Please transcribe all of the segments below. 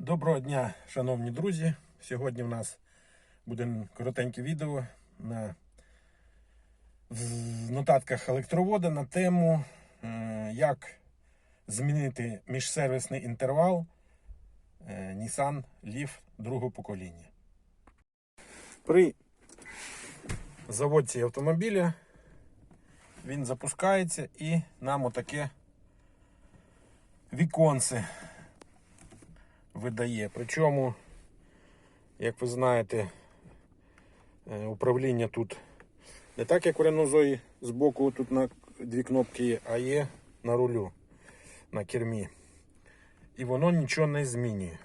Доброго дня, шановні друзі. Сьогодні в нас буде коротеньке відео на в нотатках електровода на тему, е, як змінити міжсервісний інтервал е, Nissan Leaf другого покоління. При заводці автомобіля він запускається і нам отаке віконце видає. Причому, як ви знаєте, е, управління тут не так, як у Zoe з боку тут на дві кнопки є, а є на рулю, на кермі. І воно нічого не змінює.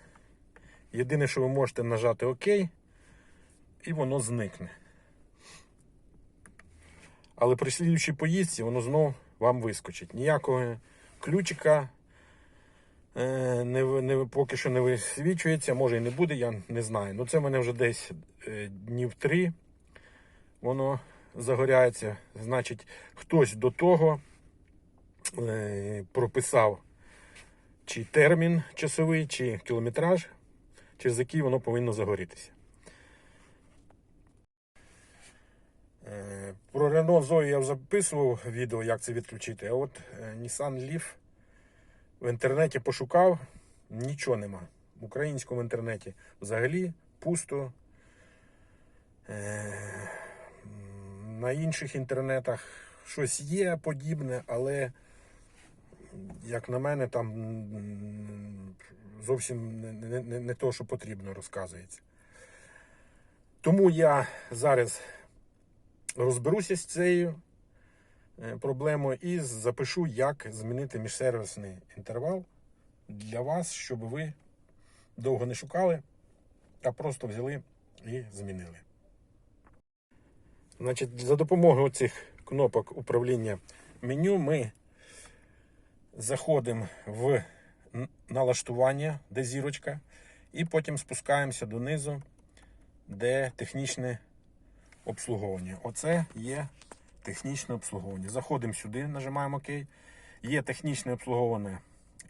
Єдине, що ви можете нажати ОК, і воно зникне. Але при слідчій поїздці воно знову вам вискочить. Ніякого ключика не, не, поки що не висвічується, може і не буде, я не знаю. Ну це в мене вже десь е, днів три. Воно загоряється. Значить, хтось до того е, прописав чи термін часовий, чи кілометраж, через який воно повинно загорітися. Е, Про Renault Zoe я записував відео, як це відключити. А от е, Nissan Leaf в інтернеті пошукав, нічого нема. В українському інтернеті взагалі пусто. Е, На інших інтернетах щось є подібне, але, як на мене, там зовсім не, не, не, то, що потрібно, розказується. Тому я зараз розберуся з цією е, проблемою і запишу, як змінити міжсервісний інтервал для вас, щоб ви довго не шукали, а просто взяли і змінили. Значить, за допомогою цих кнопок управління меню ми заходимо в налаштування, де зірочка, і потім спускаємося донизу, де технічне обслуговування. Оце є технічне обслуговування. Заходимо сюди, нажимаємо ОК. Є технічне обслуговування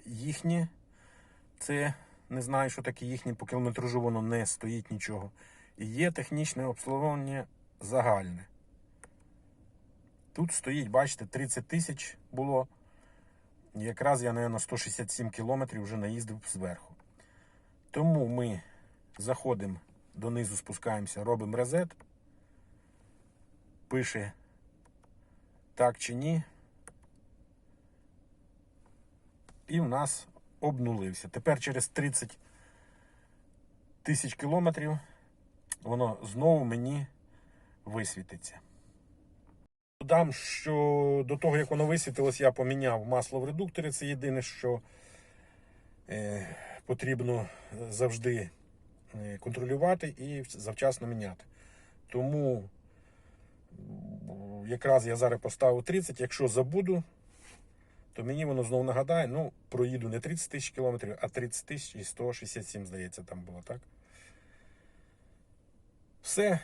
їхнє. Це не знаю, що таке їхнє, по кілометражу воно не стоїть нічого. І є технічне обслуговування загальне. Тут стоїть, бачите, 30 тисяч було. Якраз я, мабуть, 167 кілометрів вже наїздив зверху. Тому ми заходимо донизу, спускаємося, робимо резет. Пише так чи ні. І в нас обнулився. Тепер через 30 тисяч кілометрів воно знову мені висвітиться. Додам, що до того, як воно висвітилось, я поміняв масло в редукторі. Це єдине, що е, потрібно завжди е, контролювати і завчасно міняти. Тому якраз я зараз поставив 30. Якщо забуду, то мені воно знову нагадає, ну, проїду не 30 тисяч кілометрів, а 30 тисяч і 167, здається, там було, так? Все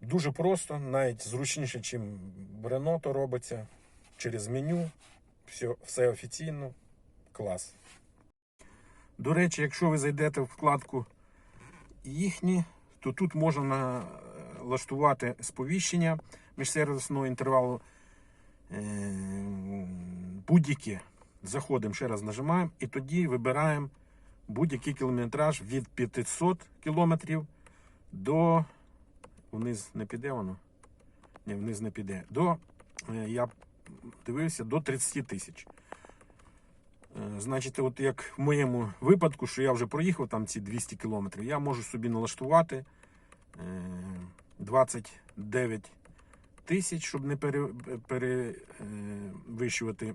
дуже просто, навіть зручніше, ніж Renault то робиться. Через меню, все, все офіційно, клас. До речі, якщо ви зайдете в вкладку їхні, то тут можна налаштувати сповіщення міжсервісного інтервалу е, будь-які. Заходимо, ще раз нажимаємо, і тоді вибираємо будь-який кілометраж від 500 кілометрів до. Вниз не піде воно. Ні, вниз не піде. До, е, я дивився, до 30 тисяч. Е, Значить, от як в моєму випадку, що я вже проїхав там ці 200 кілометрів, я можу собі налаштувати е, 29 тисяч, щоб не перевищувати пере, е,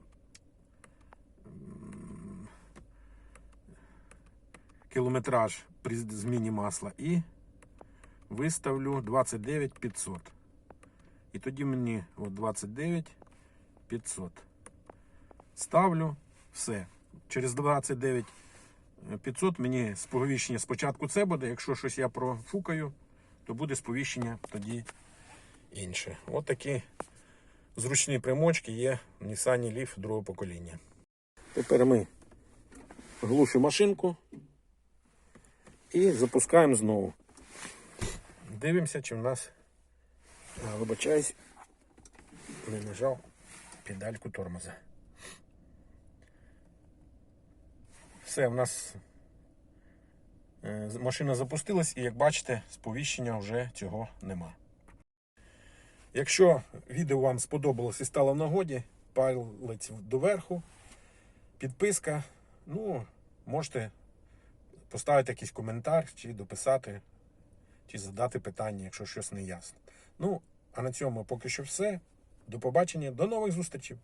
кілометраж при зміні масла і виставлю 29 500. І тоді мені от 29 500. Ставлю все. Через 29 500 мені сповіщення спочатку це буде. Якщо щось я профукаю, то буде сповіщення тоді інше. От такі зручні примочки є в Nissan Leaf другого покоління. Тепер ми глушу машинку І запускаємо знову. Дивимося, чи в нас, вибачаюсь, не нажав педальку тормоза. Все, в нас е, машина запустилась, і як бачите, сповіщення вже цього нема. Якщо відео вам сподобалось і стало в нагоді, палець доверху, підписка. Ну, можете поставити якийсь коментар, чи дописати, чи задати питання, якщо щось не ясно. Ну, а на цьому поки що все. До побачення, до нових зустрічей!